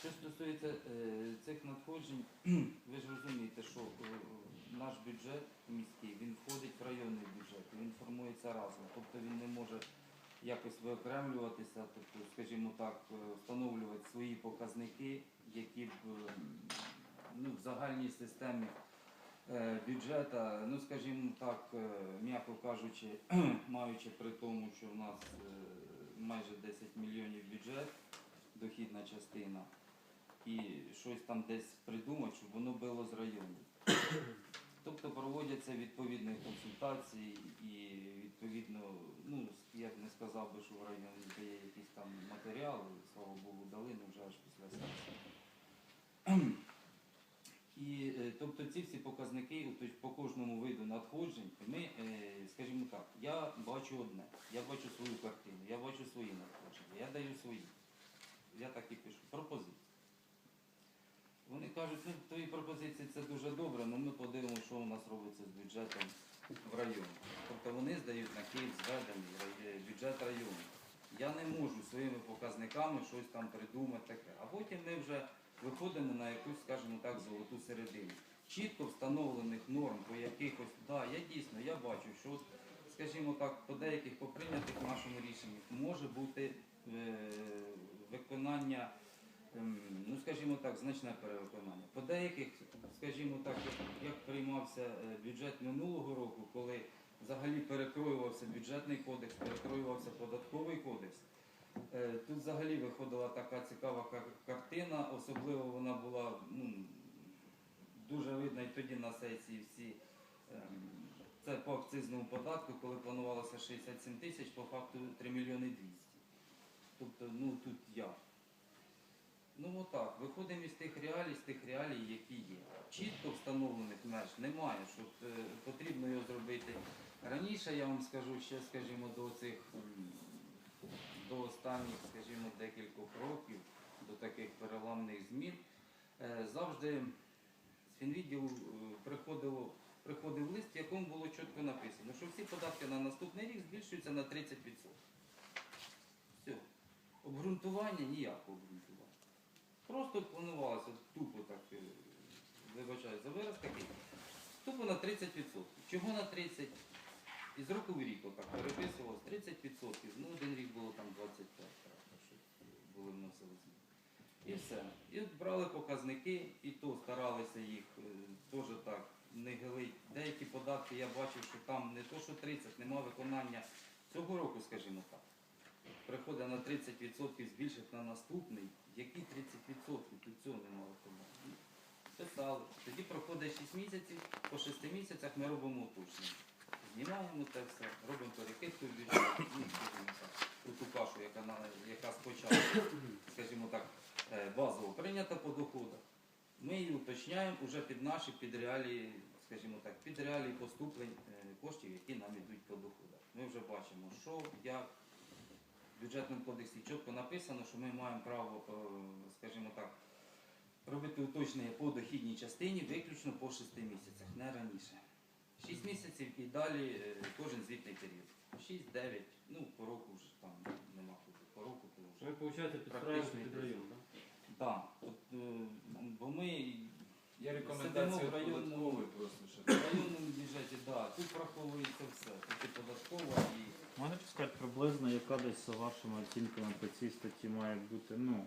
Що стосується е, цих надходжень, ви ж розумієте, що е, наш бюджет міський він входить в районний бюджет, він формується разом. Тобто він не може якось виокремлюватися, тобто, скажімо так, е, встановлювати свої показники, які б ну, в загальній системі бюджета, ну скажімо так, м'яко кажучи, маючи при тому, що в нас майже 10 мільйонів бюджет, дохідна частина, і щось там десь придумати, щоб воно було з району. Тобто проводяться відповідні консультації і відповідно, ну я б не сказав би, що в районі є якісь там матеріали, слава Богу, дали, ну вже аж після сесії. І е, тобто ці всі показники тобто, по кожному виду надходжень, ми, е, скажімо так, я бачу одне, я бачу свою картину, я бачу свої надходження, я даю свої. Я так і пишу. Пропозиції. Вони кажуть, ну твої пропозиції це дуже добре, але ми подивимося, що у нас робиться з бюджетом в районі. Тобто вони здають на Київ зведений бюджет району. Я не можу своїми показниками щось там придумати таке. А потім ми вже виходимо на якусь, скажімо так, золоту середину. Чітко встановлених норм по якихось, да, я дійсно я бачу, що, скажімо так, по деяких по прийнятих нашому рішеннях може бути е, виконання, ну скажімо так, значне перевиконання. По деяких, скажімо так, як- приймався е, бюджет минулого року, коли взагалі перекроювався бюджетний кодекс, перекроювався податковий кодекс. Е, Тут взагалі виходила така цікава картина, особливо вона була ну, дуже видно і тоді на сесії всі. ем, Це по акцизному податку, коли планувалося 67 тисяч, по факту 3 мільйони 200. Тобто, ну тут я. Ну отак, виходимо із тих реалій, з тих реалій, які є. Чітко встановлених меж немає, що е, потрібно його зробити раніше, я вам скажу ще, скажімо, до цих до останніх, скажімо, декількох років, до таких переламних змін, е, завжди з фінвідділу е, приходило, приходив лист, в якому було чітко написано, що всі податки на наступний рік збільшуються на 30%. Все. Обґрунтування ніякого обґрунтування. Просто планувалося тупо так, е, вибачаю за вираз такий, тупо на 30%. Чого на 30%? І з року в рік отак переписувалось 30%. Ну, один рік було там 25, правда, що були вносили зміни. І все. І от брали показники, і то старалися їх е, теж так не гилить. Деякі податки я бачив, що там не то, що 30, нема виконання цього року, скажімо так. Приходить на 30% збільшити на наступний. Які 30%? Тут цього нема виконання. Писали. Тоді проходить 6 місяців, по 6 місяцях ми робимо уточнення. Знімаємо це все, робимо перекидку в бюджет, у ту кашу, яка, яка спочатку, скажімо так, е, базово прийнята по доходах. Ми її уточняємо вже під наші, під реалії, скажімо так, під реалії поступлень е, коштів, які нам йдуть по доходах. Ми вже бачимо, що, як, бюджетному кодексі чітко написано, що ми маємо право, е, скажімо так, робити уточнення по дохідній частині виключно по 6 місяцях, не раніше. 6 місяців і далі е, кожен звітний період. 6-9, ну по року вже там нема куди, по року то вже. Ви, виходить, підстраєте під район, так? Так, от, е, бо ми Є Сидимо рекомендація в районному- податкової просто, що в районному бюджеті, да, тут враховується все. Тут і податкова і Можете сказати приблизно, яка десь за вашими оцінками по цій статті має бути, ну,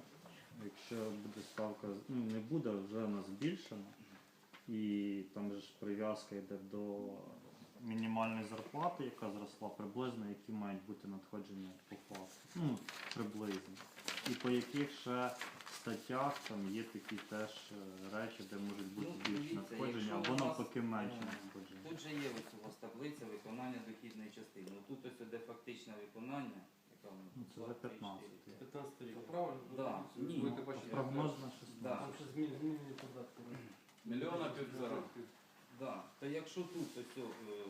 якщо буде ставка, ну не буде, вже вона збільшена, і там же ж прив'язка йде до мінімальної зарплати, яка зросла, приблизно, які мають бути надходження по факту. Ну, приблизно. І по яких ще статтях там є такі теж е, речі, де можуть бути Ну, більш дивіться, надходження, якщо або навпаки менше е, надходження. Тут же є ось у вас таблиця виконання дохідної частини. Ну, Тут ось іде фактичне виконання, яка воно Ну, це за два, три, 15. чотири, 15 рік. Правильно? Да. Ні. Будете бачити. Прогноз на 16. Да. Там ще змінені податки. Мільйона півтора. Да. То якщо тут ось, о, е,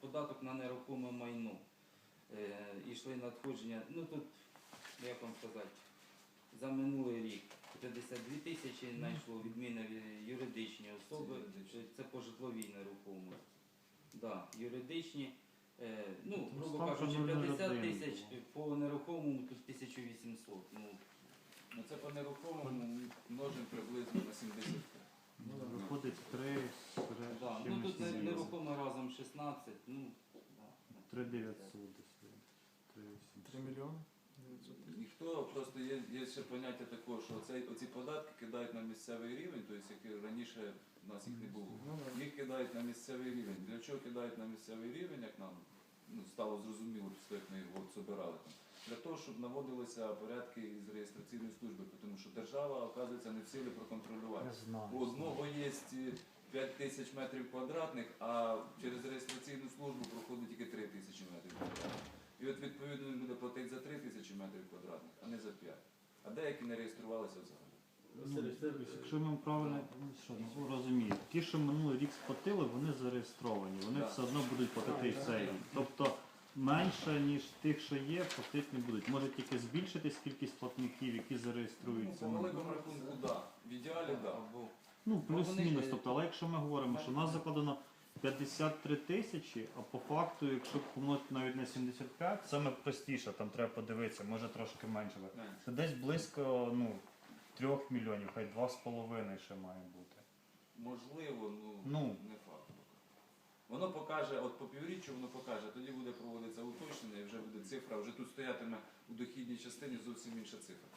податок на нерухоме майно е, і йшли надходження, ну тут, як вам сказати, за минулий рік 52 тисячі знайшло відміни юридичні особи, Це по житловій нерухомості. Да, юридичні, е, ну, грубо кажучи, 50 тисяч по нерухомому тут 1800. Ну, Ну це по нерухомому множимо приблизно на 70. Ну. Виходить 3 Да. Ну тут не- нерухомо разом 16, ну, да. 3 900 десь. 3 3 мільйони? 900 тисяч. Ніхто просто є, є ще поняття такого, що оцей, оці податки кидають на місцевий рівень, тобто які раніше в нас їх не було. Ну. Їх кидають на місцевий рівень. Для чого кидають на місцевий рівень, як нам ну, стало зрозуміло, після як ми його там? Для того, щоб наводилися порядки із реєстраційної служби, тому що держава, оказується, не в силі проконтролювати. У одного є 5 тисяч метрів квадратних, а через реєстраційну службу проходить тільки 3 тисячі метрів квадратних. І от відповідно він буде платити за 3 тисячі метрів квадратних, а не за 5. А деякі не реєструвалися взагалі. Василь, Якщо ми правильно що, ну, розумію, ті, що минулий рік сплатили, вони зареєстровані, вони Да. все одно будуть платити і цей рік. Тобто менше, ніж тих, що є, платити не будуть. Може тільки збільшитись кількість платників, які Ну, зареєструються. по Ну, великому рахунку, так. В ідеалі, так. Ну, Ну, плюс-мінус. Тобто, але якщо ми говоримо, що в нас закладено 53 тисячі, а по факту, якщо помножити навіть на 75, саме простіше, там треба подивитися, може трошки менше. буде. Це десь близько ну, 3 мільйонів, хай 2,5 ще має бути. Можливо, ну, Ну. не факт. Воно покаже, от по півріччю воно покаже, тоді буде проводитися уточнення і вже буде цифра, вже тут стоятиме у дохідній частині зовсім інша цифра.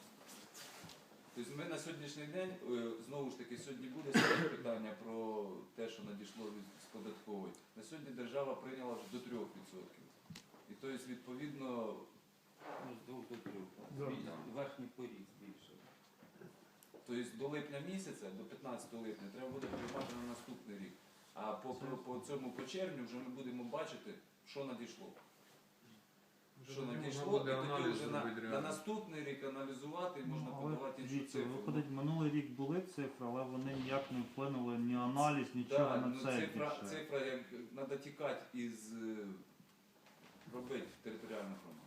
Тобто ми на сьогоднішній день, е, знову ж таки, сьогодні буде питання про те, що надійшло від з податкової. На сьогодні держава прийняла вже до 3%. І тобто, відповідно, ну, з двох до трьох. Верхній поріг більше. тобто до липня місяця, до 15 липня, треба буде приймати на наступний рік. А по, по, по цьому по червню вже ми будемо бачити, що надійшло що надійшло, і тоді вже на, на наступний рік аналізувати і ну, можна Ну, подавати іншу цифру. виходить, минулий рік були цифри, але вони ніяк не вплинули ні аналіз, нічого Да, на ну, це цифра, цифра як треба тікати із е, робити територіальну громаду.